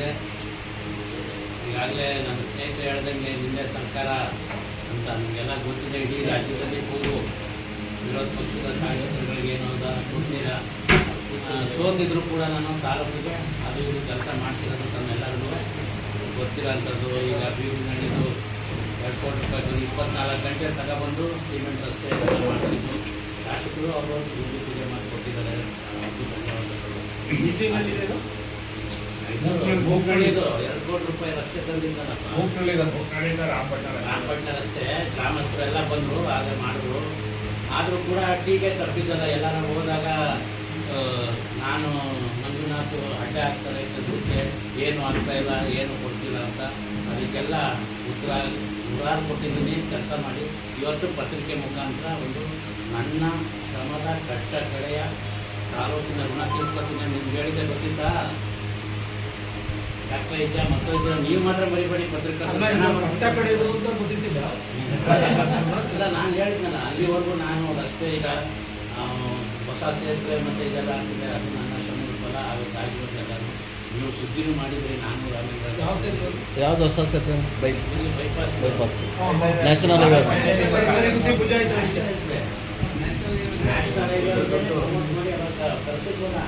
ಬಂದಿದೆ ಈಗಾಗಲೇ ನನ್ನ ಸ್ನೇಹಿತರು ಹೇಳ್ದಂಗೆ ನಿನ್ನೆ ಸರ್ಕಾರ ಅಂತ ನಮಗೆಲ್ಲ ಗೊತ್ತಿದೆ, ಇಡೀ ರಾಜ್ಯದಲ್ಲಿ ಕೂರು ವಿರೋಧ ಪಕ್ಷದ ಕಾರ್ಯಕರ್ತರುಗಳಿಗೆ ಏನೋ ಅಂತ ಕೊಡ್ತೀರಾ? ಸೋತಿದ್ರು ಕೂಡ ನಾನು ತಾಲೂಕಿಗೆ, ಅದು ಇದು ಕೆಲಸ ಮಾಡ್ತಿರೋದು ತಮ್ಮೆಲ್ಲರಿಗೂ ಗೊತ್ತಿರೋಂಥದ್ದು. ಈಗ ಅಭಿವೃದ್ಧಿ ನಡೆದು ಎರಡು ಕೋಟಿ ರೂಪಾಯಿ ಬಂದು ಇಪ್ಪತ್ನಾಲ್ಕು ಗಂಟೆ ತಗೊಬಂದು ಸಿಮೆಂಟ್ ರಸ್ತೆ ಎಲ್ಲ ಮಾಡ್ತಿದ್ದು ಶಾಸಕರು ಅವರು ಪೂಜೆ ಮಾಡಿಕೊಟ್ಟಿದ್ದಾರೆ ಧನ್ಯವಾದಗಳು. ಮೂಕಳಿದು ಎರಡು ಕೋಟಿ ರೂಪಾಯಿ ರಸ್ತೆ ತಂದಿದ್ದಾನಪ್ಪ ಮೂಕ್ನಳ್ಳಿ ರಸ್ತೆ ರಾಮಪಟ್ಟಣ ರಸ್ತೆ. ಗ್ರಾಮಸ್ಥರೆಲ್ಲ ಬಂದರು ಆದರೆ ಮಾಡಿದ್ರು. ಆದರೂ ಕೂಡ ಟೀಕೆ ತಪ್ಪಿದ್ದಲ್ಲ. ಎಲ್ಲರೂ ಹೋದಾಗ ನಾನು ಮಂಜುನಾಥ್ ಅಡ್ಡ ಹಾಕ್ತಾರೆ ಕೆಲಸಕ್ಕೆ ಏನು ಆಗ್ತಾ ಇಲ್ಲ ಏನು ಕೊಡ್ತಿಲ್ಲ ಅಂತ. ಅದಕ್ಕೆಲ್ಲ ಉತ್ತರ ನೂರಾರು ಕೊಟ್ಟಿದ್ದೀನಿ ಕೆಲಸ ಮಾಡಿ ಇವತ್ತು ಪತ್ರಿಕೆ ಮುಖಾಂತರ ಒಂದು ನನ್ನ ಶ್ರಮದ ಕಷ್ಟ ಕಡೆಯ ತಾಲೂಕಿನ ಋಣ ತೀರ್ಸ್ಕೊತೀನಿ ನಿಮ್ಗೆ ಹೇಳಿದೆ ಗೊತ್ತಿತ್ತಾ? ಇದ್ದ ಮಕ್ಕಳು ನೀವು ಮಾತ್ರ ಬರಿಬೇಡಿ ಪತ್ರಿಕಾ ಇಲ್ಲ ನಾನು ಹೇಳಿದ್ನಲ್ಲ ಅಲ್ಲಿವರೆಗೂ ನಾನು ಅಷ್ಟೇ ಈಗ ಆ, ಹೊಸ ಸೇತುವೆ ಮತ್ತೆ ಇದೆಲ್ಲ ಆಗ್ತಿದೆ ಅದು ನನ್ನ ಶ್ರಮದ ಫಲ ಅವತ್ತು ಆಗಿರೋದೆಲ್ಲ ನೀವು ಸುದ್ದಿನೂ ಮಾಡಿದ್ರಿ ನಾನು? ಯಾವ್ದು ಹೊಸ ಸೇತುವೆ ಬೈಪಾಸ್. National highway. ನ್ಯಾಷನಲ್ ಕರ್ಸಿದ್ವಲ್ಲ,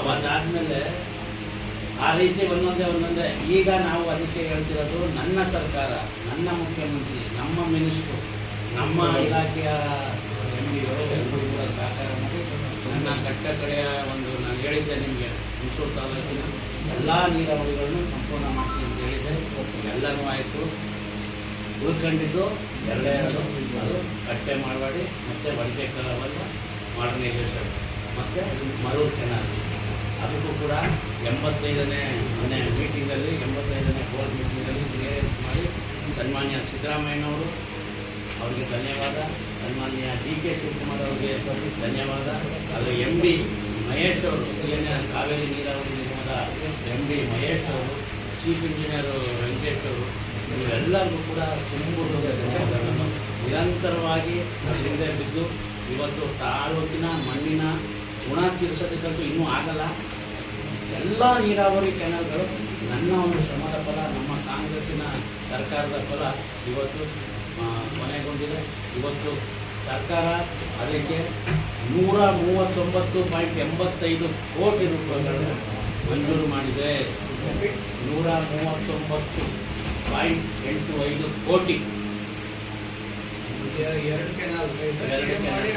ಅವತ್ತಾದ್ಮೇಲೆ ಆ ರೀತಿ ಒಂದೊಂದೇ ಒಂದೊಂದೇ ಈಗ ನಾವು ಅದಕ್ಕೆ ಹೇಳ್ತಿರೋದು ನನ್ನ ಸರ್ಕಾರ, ನನ್ನ ಮುಖ್ಯಮಂತ್ರಿ, ನಮ್ಮ ಮಿನಿಸ್ಟ್ರು, ನಮ್ಮ ಇಲಾಖೆಯ ಎಂ ಬಿ ಎಲ್ಲರೂ ಕೂಡ ಸಹಕಾರ ಮಾಡಿ ನನ್ನ ಕಟ್ಟ ಕಡೆಯ ಒಂದು ನಾನು ಹೇಳಿದ್ದೆ ನಿಮಗೆ ಹುಣಸೂರು ತಾಲೂಕಿನ ಎಲ್ಲ ನೀರಾವರಿಗಳನ್ನು ಸಂಪೂರ್ಣ ಮಾಡ್ತೀನಿ ಅಂತ ಹೇಳಿದ್ದೆ. ಎಲ್ಲನೂ ಆಯಿತು. ಉಳ್ಕೊಂಡಿದ್ದು ಎಲ್ಲ ಅದು ಕಟ್ಟೆ ಮಾಡಬೇಡಿ ಮತ್ತು ವಡಿಕೆ ಕಾಲವಲ್ಲ ಮಾಡರ್ನೈಸೇಷನ್ ಮತ್ತು ಮರು ಕೆನಾಲ್. ಅದಕ್ಕೂ ಕೂಡ ಎಂಬತ್ತೈದನೇ ಮನೆ ಮೀಟಿಂಗಲ್ಲಿ ಎಂಬತ್ತೈದನೇ ಬೋರ್ಡ್ ಮೀಟಿಂಗಲ್ಲಿ ಕ್ಲಿಯರೆನ್ಸ್ ಮಾಡಿ ಸನ್ಮಾನ್ಯ ಸಿದ್ದರಾಮಯ್ಯನವರು ಅವರಿಗೆ ಧನ್ಯವಾದ. ಸನ್ಮಾನ್ಯ ಡಿ ಕೆ ಶಿವಕುಮಾರ್ ಅವರಿಗೆ ಧನ್ಯವಾದ. ಅದು ಎಂ ಬಿ ಮಹೇಶ್ ಅವರು ಸಿ ಎನ್ ಆರ್ ಕಾವೇರಿ ನೀರಾವರಿ ನಿಗಮದ ಎಂ ಬಿ ಮಹೇಶ್ ಅವರು, ಚೀಫ್ ಇಂಜಿನಿಯರ್ ವೆಂಕಟೇಶ್ ಅವರು, ಇವರೆಲ್ಲರಿಗೂ ಕೂಡ ಧನ್ಯವಾದಗಳನ್ನು ನಿರಂತರವಾಗಿ ಹಿಂದೆ ಬಿದ್ದು, ಇವತ್ತು ತಾಲೂಕಿನ ಮಣ್ಣಿನ ಗುಣ ತೀರಿಸೋದಕ್ಕಂತೂ ಇನ್ನೂ ಆಗಲ್ಲ. ಎಲ್ಲ ನೀರಾವರಿ ಕೆನಲ್ಗಳು ನನ್ನ ಒಂದು ಶ್ರಮದ ಫಲ ನಮ್ಮ ಕಾಂಗ್ರೆಸ್ಸಿನ ಸರ್ಕಾರದ ಫಲ ಇವತ್ತು ಕೊನೆಗೊಂಡಿದೆ. ಇವತ್ತು ಸರ್ಕಾರ ಅದಕ್ಕೆ ನೂರ ಮೂವತ್ತೊಂಬತ್ತು ಪಾಯಿಂಟ್ ಎಂಬತ್ತೈದು ಕೋಟಿ ರೂಪಾಯಿಗಳನ್ನು ಮಂಜೂರು ಮಾಡಿದೆ. ನೂರ ಮೂವತ್ತೊಂಬತ್ತು ಪಾಯಿಂಟ್ ಎಂಟು ಐದು ಕೋಟಿ. ಎರಡು ಕೆನಾಲ್ ಎರಡು ಮಾಡಿ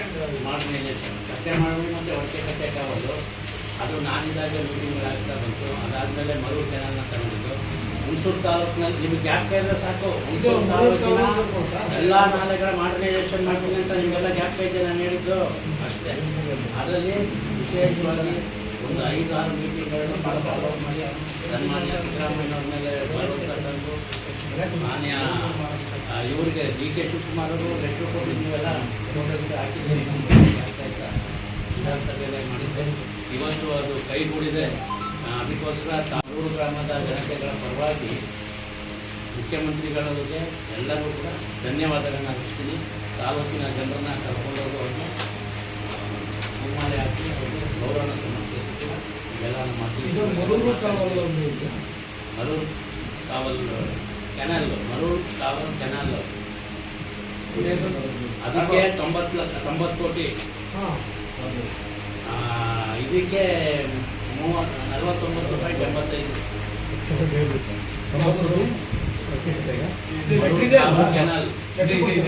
ಮಾಡರ್ನೈಸೇಷನ್ ಕಟ್ಟೆ ಮಾಡಿ ಮತ್ತು ಹೊಟ್ಟೆ ಕಟ್ಟೆ ಕಾವಲು ಅದು ನಾನಿದ್ದಾಗ ಮೀಟಿಂಗ್ಗಳಾಗ್ತಾ ಬಂತು. ಅದಾದಮೇಲೆ ಮರು ಕೆನಾಲ್ನ ತಗೊಂಡಿದ್ದು. ಹುಣಸೂರು ತಾಲೂಕಿನಲ್ಲಿ ನಿಮಗೆ ಗ್ಯಾಪ್ ಇದ್ರೆ ಸಾಕು. ಹುಣಸೂರು ತಾಲೂಕಿನ? ಎಲ್ಲ ನಾಲೆಗಳ ಮಾಡರ್ನೈಸೇಷನ್ ಮಾಡ್ತೀನಿ ಅಂತ ನಿಮಗೆಲ್ಲ ಗ್ಯಾಪ್ ಇದೆ ನಾನು ಹೇಳಿದ್ದು? ಅಷ್ಟೇ. ಅದರಲ್ಲಿ ವಿಶೇಷವಾಗಿ ಒಂದು ಐದು ಆರು ಮೀಟಿಂಗ್ಗಳನ್ನು ಭಾಳ ಫಾಲೋ ಮಾಡಿ ಸನ್ಮಾನ್ಯ ಸಿದ್ದರಾಮಯ್ಯವ್ರ ಮೇಲೆ ಬರುವಂಥ ತಂದು ಮಾನ್ಯ ಇವರಿಗೆ ಡಿ ಕೆ ಶಿವಕುಮಾರ್ ಅವರು ಲೆಟ್ರ್ ಕೊಟ್ಟು ನೀವೆಲ್ಲ ಹಾಕಿದ್ದೀನಿ ಹಾಕಿದ್ದೀರಿ? ವಿಧಾನಸಭೆಯಲ್ಲೇ ಮಾಡಿದ್ದೆ. ಇವತ್ತು ಅದು ಕೈಗೂಡಿದೆ ಅದಕ್ಕೋಸ್ಕರ ತಾಲೂರು ಗ್ರಾಮದ ಜನತೆಗಳ ಪರವಾಗಿ ಮುಖ್ಯಮಂತ್ರಿಗಳಿಗೆ ಎಲ್ಲರೂ ಕೂಡ ಧನ್ಯವಾದಗಳನ್ನು ಅರ್ಪಿಸ್ತೀನಿ. ತಾಲೂಕಿನ ಜನರನ್ನು ಕರ್ಕೊಂಡೋಗಿ ಅವ್ರನ್ನ ಹೂಮಾಲೆ ಹಾಕಿ ಅವ್ರಿಗೆ ಗೌರವನ ಸಮರ್ಪಿಸ್ತೀನಿ ಇವೆಲ್ಲ ಮರೂರು ಕಾವಲು. Marur Kaval canal Maruru Kaval canal? ಅದಕ್ಕೆ ತೊಂಬತ್ತು ಲಕ್ಷ ತೊಂಬತ್ತು ಕೋಟಿ. ಇದಕ್ಕೆ ಮೂವತ್ತು ನಲವತ್ತೊಂಬತ್ತು ರೂಪಾಯಿ ಎಂಬತ್ತೈದು. ಮರು ಕೆನಾಲ್ ಇದೆ.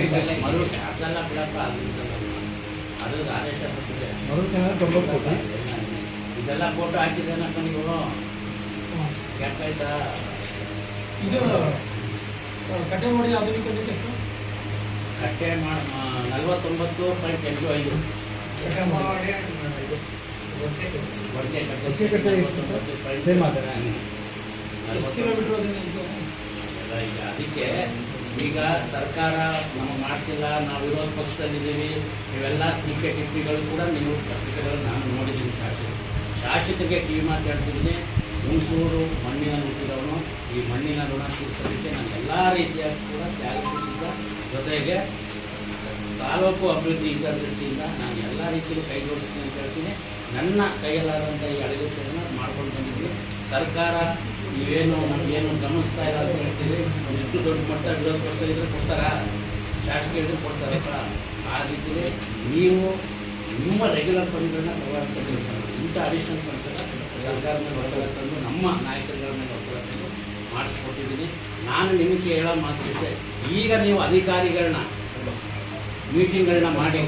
ಅದೆಲ್ಲ ಬಿಡಪ್ಪ ಅದು ಆದೇಶ ಕೊಟ್ಟಿದೆ. ಇದೆಲ್ಲ ಫೋಟೋ ಹಾಕಿದ್ದೇನಪ್ಪ ನೀವು? ಕೆಟ್ಟಾಯ್ತಾ ಇದು ಕಟ್ಟೆ ಮಾಡಿ ಆಧುನಿಕ ಕಟ್ಟೆ ನಲವತ್ತೊಂಬತ್ತು ಪಾಯಿಂಟ್ ಎಂಟು ಐದು. ಅದಕ್ಕೆ ಈಗ ಸರ್ಕಾರ ನಾವು ಮಾಡ್ತಿಲ್ಲ, ನಾವು ವಿರೋಧ ಪಕ್ಷದಲ್ಲಿದ್ದೀವಿ. ಇವೆಲ್ಲ ಟೀಕೆ ಟಿಪ್ಪಿಗಳು ಕೂಡ ನೀವು ಪತ್ರಿಕೆಗಳು ನಾನು ನೋಡಿದ್ದೀನಿ ಶಾಸಕ ಶಾಸಕರಿಗೆ ಟಿವಿ ಮಾತಾಡ್ತಿದ್ದೀನಿ. ಹುಣಸೂರು ಮಣ್ಣಿನ ಹುಟ್ಟಿದವನು ಈ ಮಣ್ಣಿನ ಋಣ ತೀರಿಸೋದಕ್ಕೆ ನಾನು ಎಲ್ಲ ರೀತಿಯ ಕೂಡ ತ್ಯಾಗ ಜೊತೆಗೆ ತಾಲೂಕು ಅಭಿವೃದ್ಧಿ ಹಿತದೃಷ್ಟಿಯಿಂದ ನಾನು ಎಲ್ಲ ರೀತಿಯಲ್ಲೂ ಕೈ ಅಂತ ಹೇಳ್ತೀನಿ. ನನ್ನ ಕೈಯಲ್ಲಾದಂಥ ಈ ಅಳಗಿಸನ್ನು ಮಾಡ್ಕೊಂಡು ಬಂದಿದ್ದೀನಿ. ಸರ್ಕಾರ ನೀವೇನು ನಮಗೇನು ಗಮನಿಸ್ತಾ ಇಲ್ಲ ಅಂತ ಹೇಳ್ತೀವಿ ಇಷ್ಟು ದೊಡ್ಡ ಮಟ್ಟ ವಿರೋಧ ಕೊಡ್ತಾ ಇದ್ರೆ ಕೊಡ್ತಾರಾ? ಶಾಸಕ ಕೊಡ್ತಾರೆ ಆ ರೀತಿಯಲ್ಲಿ ನೀವು ನಿಮ್ಮ ರೆಗ್ಯುಲರ್ ಫಂಡ್ಗಳನ್ನ ಪ್ರಭಾವಿತ ಇಂಥ ಅಡಿಷನಲ್ ಫಂಡ್ಸನ್ನು ಸರ್ಕಾರದ ತಂದು, ನಮ್ಮ ನಾಯಕರುಗಳ ಮೇಲೆ ಒತ್ತಡ ತಂದು ಮಾಡಿಸ್ಕೊಟ್ಟಿದ್ದೀನಿ. ನಾನು ನಿಮಗೆ ಹೇಳೋ ಮಾತು ಈಗ ನೀವು ಅಧಿಕಾರಿಗಳನ್ನ ಮೀಟಿಂಗ್ಗಳನ್ನ ಮಾಡಿ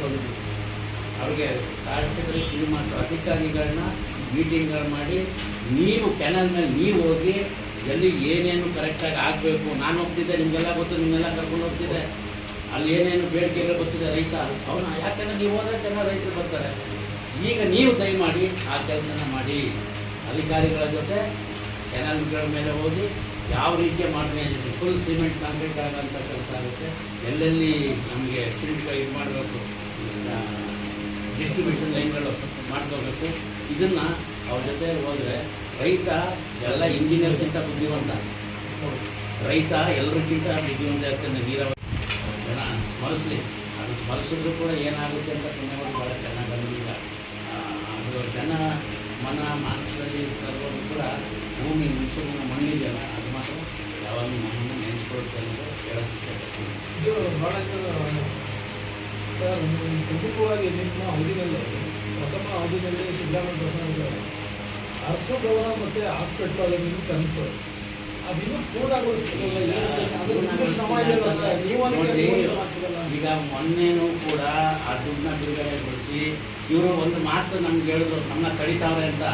ಅವ್ರಿಗೆ ಸಾರ್ವಜನಿಕರಲ್ಲಿ ಕಿವಿ ಮಾತ್ರ ಅಧಿಕಾರಿಗಳನ್ನ ಮೀಟಿಂಗ್ಗಳು ಮಾಡಿ, ನೀವು ಕೆನಲ್ ಮೇಲೆ ನೀವು ಹೋಗಿ, ಎಲ್ಲಿ ಏನೇನು ಕರೆಕ್ಟಾಗಿ ಆಗಬೇಕು, ನಾನು ಹೋಗ್ತಿದ್ದೆ, ನಿಮಗೆಲ್ಲ ಗೊತ್ತು ನಿಮ್ಮೆಲ್ಲ ಕರ್ಕೊಂಡು ಹೋಗ್ತಿದ್ದೆ, ಅಲ್ಲಿ ಏನೇನು ಬೇಡಿಕೆಗಳು ಗೊತ್ತಿದೆ, ರೈತ, ಅವನು ಯಾಕೆಂದ್ರೆ ನೀವು ಹೋದ್ರೆ ಜನ ರೈತರು ಬರ್ತಾರೆ. ಈಗ ನೀವು ದಯಮಾಡಿ ಆ ಕೆಲಸನ ಮಾಡಿ. ಅಧಿಕಾರಿಗಳ ಜೊತೆ ಕೆನಲ್ಗಳ ಮೇಲೆ ಹೋಗಿ ಯಾವ ರೀತಿಯ ಮಾಡಬೇಕು ಫುಲ್ ಸಿಮೆಂಟ್ ಕಾಂಕ್ರೀಟ್ ಆಗೋಂಥ ಕೆಲಸ ಆಗುತ್ತೆ. ಎಲ್ಲೆಲ್ಲಿ ನಮಗೆ ಸಿಮೆಂಟ್ಗಳು ಇದು ಮಾಡಬೇಕು ಡಿಸ್ಟ್ರಿಬ್ಯೂಷನ್ ಲೈನ್ಗಳು ಮಾಡ್ಕೋಬೇಕು. ಇದನ್ನು ಅವ್ರ ಜೊತೆ ಹೋದರೆ ರೈತ ಎಲ್ಲ ಇಂಜಿನಿಯರ್ಗಿಂತ ಬುದ್ಧಿವಂತ. ರೈತ ಎಲ್ಲರಿಗಿಂತ ಬುದ್ಧಿವಂತ ಇರ್ತಾನೆ ನೀರಾವರಿ. ಜನ ಸ್ಮರಿಸಲಿ. ಅದು ಸ್ಮರಿಸಿದ್ರು ಕೂಡ ಏನಾಗುತ್ತೆ ಅಂತ ಪುಣ್ಯಗಳು ಭಾಳ ಚೆನ್ನಾಗಿ ಬಂದಿಲ್ಲ. ಅದು ಜನ ಮನ ಮಾನಸದಲ್ಲಿ ತರುವುದು ಕೂಡ ಭೂಮಿ, ಮನುಷ್ಯನ ಮಣ್ಣಿದೆಯಲ್ಲ ಯಾವಾಗಲೂ ನಮ್ಮನ್ನು ಹೇಳೋದಕ್ಕೆ. ಇದು ಭಾಳ ಸರ್ ಪ್ರಮುಖವಾಗಿ ನಿಮ್ಮ ಅವಧಿನಲ್ಲಿ ಪ್ರಥಮ ಅವಧಿನಲ್ಲಿ ಸಿದ್ದರಾಮಯ್ಯ ಅರಸು ಭವನ ಮತ್ತು ಹಾಸ್ಪಿಟಲ್ ನಿಮ್ಮ ಕನಸು. ಅದಿನ್ನೂ ಪೂರ್ಣಗೊಳಿಸ್ತಿಲ್ಲ. ಈಗ ಮೊನ್ನೆನೂ ಕೂಡ ಆ ದುಡ್ಡನ್ನ ಬಿಡುಗಡೆಗೊಳಿಸಿ ಇವರು ಒಂದು ಮಾತು ನಮ್ಗೆ ಹೇಳಿದ್ರು ನಮ್ಮನ್ನ ಕಡಿತಾವ್ರೆ ಅಂತ.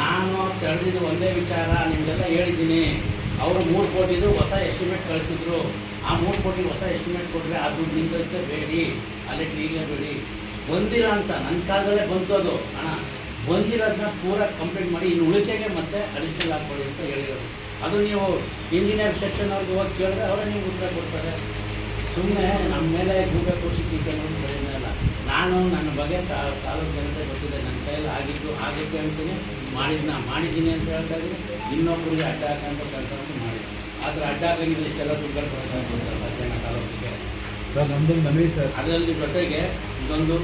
ನಾನು ತಡೆದಿದ್ದು ಒಂದೇ ವಿಚಾರ ನಿಮಗೆಲ್ಲ ಹೇಳಿದ್ದೀನಿ. ಅವರು ಮೂರು ಕೋಟಿದು ಹೊಸ ಎಸ್ಟಿಮೇಟ್ ಕಳಿಸಿದ್ರು. ಆ ಮೂರು ಕೋಟಿ ಹೊಸ ಎಸ್ಟಿಮೇಟ್ ಕೊಟ್ಟರೆ ಆ ದುಡ್ಡು ನಿಂತಕ್ಕೆ ಬೇಡಿ, ಅಲ್ಲಿ ಬೇಡಿ. ಬಂದಿರ ಅಂತ ನನ್ನ ಕಾಲದಲ್ಲೇ ಬಂತು ಅದು. ಹಣ ಬಂದಿರೋದನ್ನ ಪೂರ ಕಂಪ್ಲೀಟ್ ಮಾಡಿ ಇನ್ನು ಉಳಿಕೆಗೆ ಮತ್ತೆ ಅಡಿಷನಲ್ ಹಾಕ್ಬೋದು ಅಂತ ಹೇಳಿರೋದು. ಅದು ನೀವು ಇಂಜಿನಿಯರ್ ಸೆಕ್ಷನ್ ಅವ್ರಿಗೆ ಹೋಗಿ ಕೇಳಿದ್ರೆ ಅವರೇ ನೀವು ಉತ್ತರ ಕೊಡ್ತಾರೆ. ಸುಮ್ಮನೆ ನಮ್ಮ ಮೇಲೆ ಗೂಬೆ ಪ್ರಯೋಜನ ಇಲ್ಲ ನಾನು ನನ್ನ ಬಗ್ಗೆ ತಾ- ತಾಲೂಕು ಜನತೆ ಗೊತ್ತಿದೆ. ನನ್ನ ಕೈಯಲ್ಲಿ ಆಗಿದ್ದು ಆಗುತ್ತೆ ಅಂತೀನಿ. ನಾನು ಮಾಡಿದ್ದೀನಿ ಅಂತ ಹೇಳ್ತಾ ಇದ್ದೀನಿ. ಇನ್ನೊಬ್ಬರಿಗೆ ಅಡ್ಡ ಹಾಕಂತ ಸರ್ಕಾರಕ್ಕೆ ಮಾಡಿದ್ದೀನಿ ಆದರೆ ಅಡ್ಡ ಹಾಕಂಗಿಲ್ಲ ಇಷ್ಟೆಲ್ಲ ದುಡ್ಡು ಬರ್ತಾರೆ ಜನ ತಾಲೂಕಿಗೆ? ಸರ್ ನಮ್ಮದು ಮನವಿ ಸರ್. ಅದರಲ್ಲಿ ಜೊತೆಗೆ ಇದೊಂದು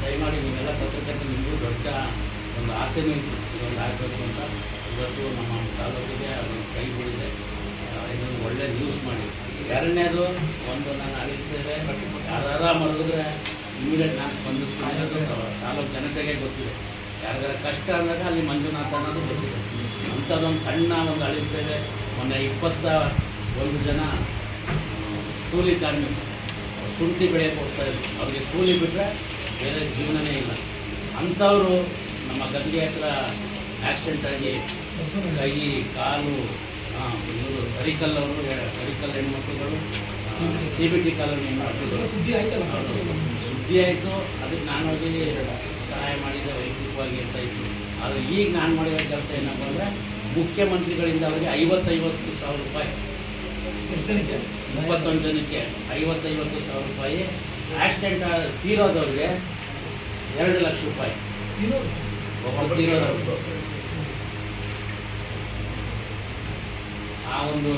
ದಯಮಾಡಿ ನೀವೆಲ್ಲ ಪತ್ರಕರ್ತ ನಿಮಗೂ ದೊಡ್ಡ ಒಂದು ಆಸೆನೂ ಇತ್ತು. ಇದೊಂದು ಆಗಬೇಕು ಅಂತ. ಇವತ್ತು ನಮ್ಮ ತಾಲೂಕಿಗೆ ಅದೊಂದು ಕೈ ಬಿಡಿದೆ ಇದೊಂದು ಒಳ್ಳೆ ನ್ಯೂಸ್ ಮಾಡಿ. ಎರಡನೇದು ಒಂದು ನಾನು ಅನಿಸಿದೆ ಯಾರು ಮರಗಿದ್ರೆ ಇಮಿಡಿಯೇಟ್ ನಾನು ಸ್ಪಂದಿಸ್ತೀನಿ ತಾಲೂಕು ಜನತೆಗೆ ಗೊತ್ತಿದೆ. ಯಾರಿಗಾರ ಕಷ್ಟ ಅಂದಾಗ ಅಲ್ಲಿ ಮಂಜುನಾಥ ಅನ್ನೋದು ಗೊತ್ತಿದೆ. ಅಂಥದ್ದೊಂದು ಸಣ್ಣ ಒಂದು ಅಳಿಸ್ತೇವೆ ಮೊನ್ನೆ ಇಪ್ಪತ್ತ ಒಂದು ಜನ ಕೂಲಿ ಕಾರ್ಮಿಕರು, ಶುಂಠಿ ಬೆಳೆಯಕ್ಕೆ ಹೋಗ್ತಾ ಇದ್ರು. ಅವ್ರಿಗೆ ಕೂಲಿ ಬಿಟ್ಟರೆ ಬೇರೆ ಜೀವನವೇ ಇಲ್ಲ. ಅಂಥವರು ನಮ್ಮ ಗದ್ದೆ ಹತ್ರ ಆಕ್ಸಿಡೆಂಟ್ ಆಗಿ ಕೈ, ಕಾಲು ಹರಿಕಲ್ಲವರು ಹರಿಕಲ್ ಹೆಣ್ಮಕ್ಳುಗಳು ಸಿ ಬಿ ಟಿ ಕಾಲೋನಿ ಮಾಡ್ತಿದ್ದರು ಸುದ್ದಿ ಆಯಿತು. ಸುದ್ದಿ ಆಯಿತು. ಅದಕ್ಕೆ ನಾನು ಹೋಗಿ ಸಹಾಯ ಮಾಡಿದ್ದೆ ವೈಯಕ್ತಿಕವಾಗಿ ಅಂತ ಇತ್ತು. ಆದರೆ ಈಗ ನಾನು ಮಾಡಿರೋ ಕೆಲಸ ಏನಪ್ಪ ಅಂದರೆ ಮುಖ್ಯಮಂತ್ರಿಗಳಿಂದ ಅವರಿಗೆ ಐವತ್ತೈವತ್ತು ಸಾವಿರ ರೂಪಾಯಿ. ಎಷ್ಟು ಜನಕ್ಕೆ? ಇಪ್ಪತ್ತೊಂದು ಜನಕ್ಕೆ ಐವತ್ತೈವತ್ತು ಸಾವಿರ ರೂಪಾಯಿ. ಆಕ್ಸಿಡೆಂಟ್ ತೀರೋದವ್ರಿಗೆ ಎರಡು ಲಕ್ಷ ರೂಪಾಯಿ. ತೀರೋದವ್ರಿಗೆ ಆ ಒಂದು